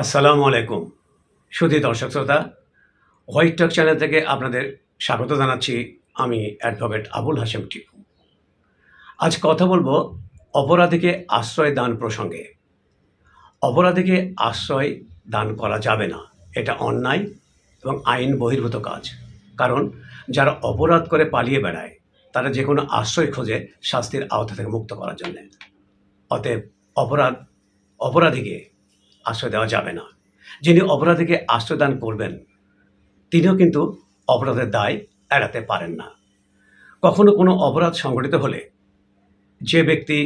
আসসালামু আলাইকুম। সুধী দর্শক শ্রোতা হোয়াইট টক চ্যানেল থেকে আপনাদের স্বাগত জানাচ্ছি আমি অ্যাডভোকেট আবুল হাসেম টিপু। আজ কথা বলব অপরাধীকে আশ্রয় দান প্রসঙ্গে। অপরাধীকে আশ্রয় দান করা যাবে না, এটা অন্যায় এবং আইন বহির্ভূত কাজ। কারণ যারা অপরাধ করে পালিয়ে বেড়ায়, তারা যে কোনো আশ্রয় খোঁজে শাস্তির আওতা থেকে মুক্ত করার জন্যে। অতএব অপরাধ অপরাধীকে আশ্রয় দেওয়া যাবে না। যিনি অপরাধীকে আশ্রয় দান করবেন, তিনিও কিন্তু অপরাধের দায় এড়াতে পারেন না। কখনো কোনো অপরাধ সংঘটিত হলে যে ব্যক্তি,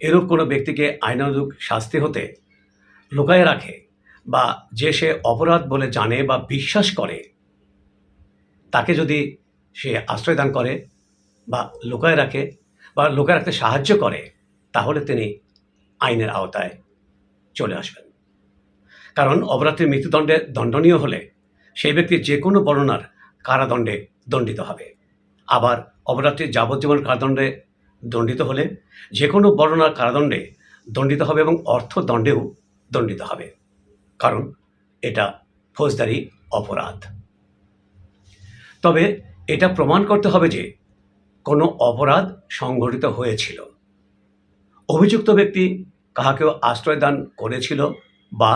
এরূপ কোনো ব্যক্তিকে আইনানুগ শাস্তি হতে লুকায়ে রাখে বা যে সে অপরাধ বলে জানে বা বিশ্বাস করে, তাকে যদি সে আশ্রয় দান করে বা লুকায় রাখে বা লুকায় রাখতে সাহায্য করে, তাহলে তিনি আইনের আওতায় চলে আসবেন। কারণ অপরাধীর মৃত্যুদণ্ডে দণ্ডনীয় হলে সেই ব্যক্তি যে কোনো বর্ণনার কারাদণ্ডে দণ্ডিত হবে। আবার অপরাধীর যাবজ্জীবন কারাদণ্ডে দণ্ডিত হলে যে কোনো বর্ণনার কারাদণ্ডে দণ্ডিত হবে এবং অর্থদণ্ডেও দণ্ডিত হবে। কারণ এটা ফৌজদারি অপরাধ। তবে এটা প্রমাণ করতে হবে যে কোনো অপরাধ সংঘটিত হয়েছিল। অভিযুক্ত ব্যক্তি কাহাকেও আশ্রয় দান করেছিল বা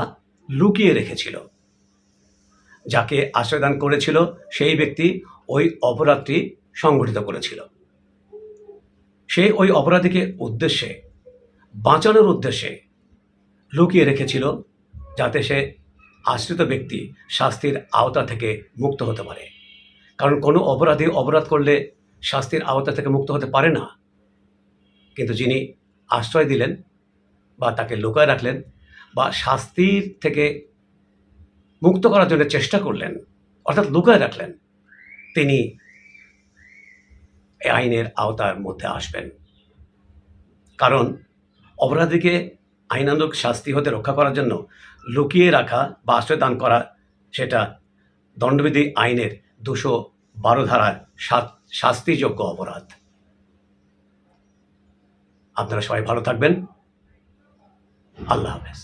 লুকিয়ে রেখেছিল। যাকে আশ্রয়দান করেছিল সেই ব্যক্তি ওই অপরাধটি সংগঠিত করেছিল। সে ওই অপরাধীকে উদ্দেশ্যে, বাঁচানোর উদ্দেশ্যে লুকিয়ে রেখেছিল যাতে সে আশ্রিত ব্যক্তি শাস্তির আওতা থেকে মুক্ত হতে পারে। কারণ কোনো অপরাধী অপরাধ করলে শাস্তির আওতা থেকে মুক্ত হতে পারে না। কিন্তু যিনি আশ্রয় দিলেন বা তাকে লুকায় রাখলেন বা শাস্তির থেকে মুক্ত করার জন্য চেষ্টা করলেন, অর্থাৎ লুকায় রাখলেন, তিনি এই আইনের আওতার মধ্যে আসবেন। কারণ অপরাধীকে আইনানুগ শাস্তি হতে রক্ষা করার জন্য লুকিয়ে রাখা বা আশ্রয় দান করা, সেটা দণ্ডবিধি আইনের দুশো বারো ধারার শাস্তিযোগ্য অপরাধ। আপনারা সবাই ভালো থাকবেন। আল্লাহ হাফেজ।